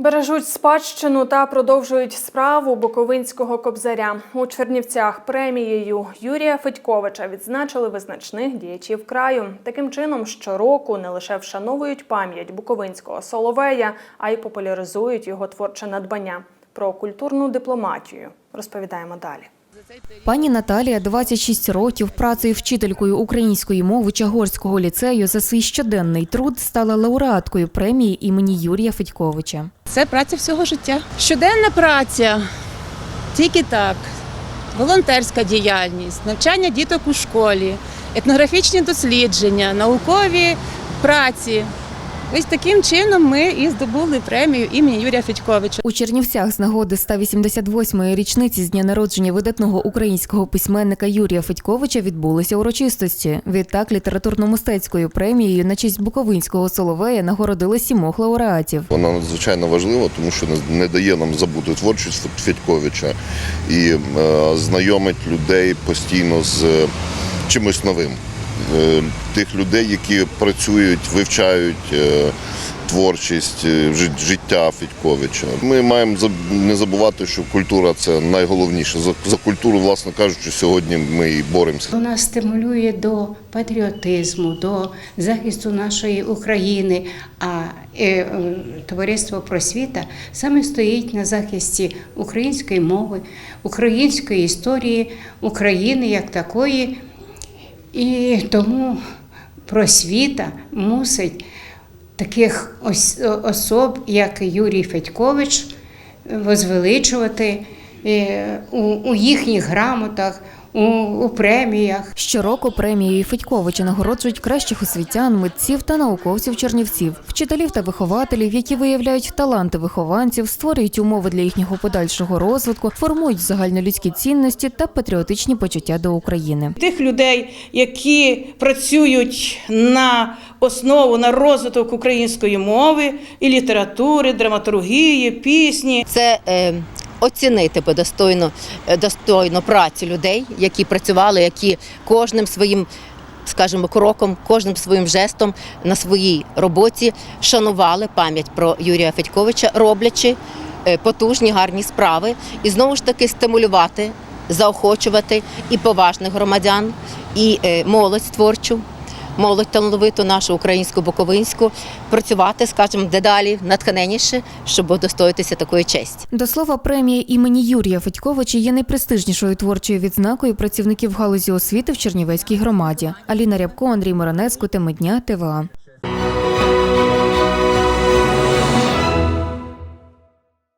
Бережуть спадщину та продовжують справу Буковинського кобзаря. У Чернівцях премією Юрія Федьковича відзначили визначних діячів краю. Таким чином, щороку не лише вшановують пам'ять Буковинського соловея, а й популяризують його творче надбання. Про культурну дипломатію розповідаємо далі. Пані Наталія 26 років працею вчителькою української мови Чагорського ліцею за свій щоденний труд стала лауреаткою премії імені Юрія Федьковича. Це праця всього життя. Щоденна праця, тільки так, волонтерська діяльність, навчання діток у школі, етнографічні дослідження, наукові праці. Ось таким чином ми і здобули премію імені Юрія Федьковича. У Чернівцях з нагоди 188-ї річниці з дня народження видатного українського письменника Юрія Федьковича відбулися урочистості. Відтак літературно-мистецькою премією на честь Буковинського соловея нагородили сімох лауреатів. Вона надзвичайно важлива, тому що не- не дає нам забути творчість Федьковича і е, знайомить людей постійно з е, чимось новим. Е, Тих людей, які працюють, вивчають е, творчість, е, жит- життя Федьковича. Ми маємо не забувати, що культура це найголовніше. За, культуру, власне кажучи, сьогодні ми і боремося. Вона стимулює до патріотизму, до захисту нашої України. А товариство просвіта саме стоїть на захисті української мови, української історії, України як такої. І тому просвіта мусить таких ось особ, як Юрій Федькович, возвеличувати е, у, у їхніх грамотах, у, у преміях. Щороку премією Федьковича нагороджують кращих освітян, митців та науковців Чернівців, вчителів та вихователів, які виявляють таланти вихованців, створюють умови для їхнього подальшого розвитку, формують загальнолюдські цінності та патріотичні почуття до України. тих людей, які працюють на основу на розвиток української мови і літератури, драматургії, пісні. це е, оцінити би достойно, е, достойно працю людей, які працювали, які кожним своїм. Скажімо, кроком, кожним своїм жестом на своїй роботі шанували пам'ять про Юрія Федьковича, роблячи е, потужні гарні справи, і знову ж таки стимулювати, заохочувати і поважних громадян, і е, молодь творчу, молодь талановиту нашу українську буковинську, працювати, скажімо, дедалі натхненніше, щоб удостоїтися такої честі. До слова, премія імені Юрія Федьковича є найпрестижнішою творчою відзнакою працівників галузі освіти в Чернівецькій громаді. Аліна Рябко, Андрій Моронецько, теми дня ТВА.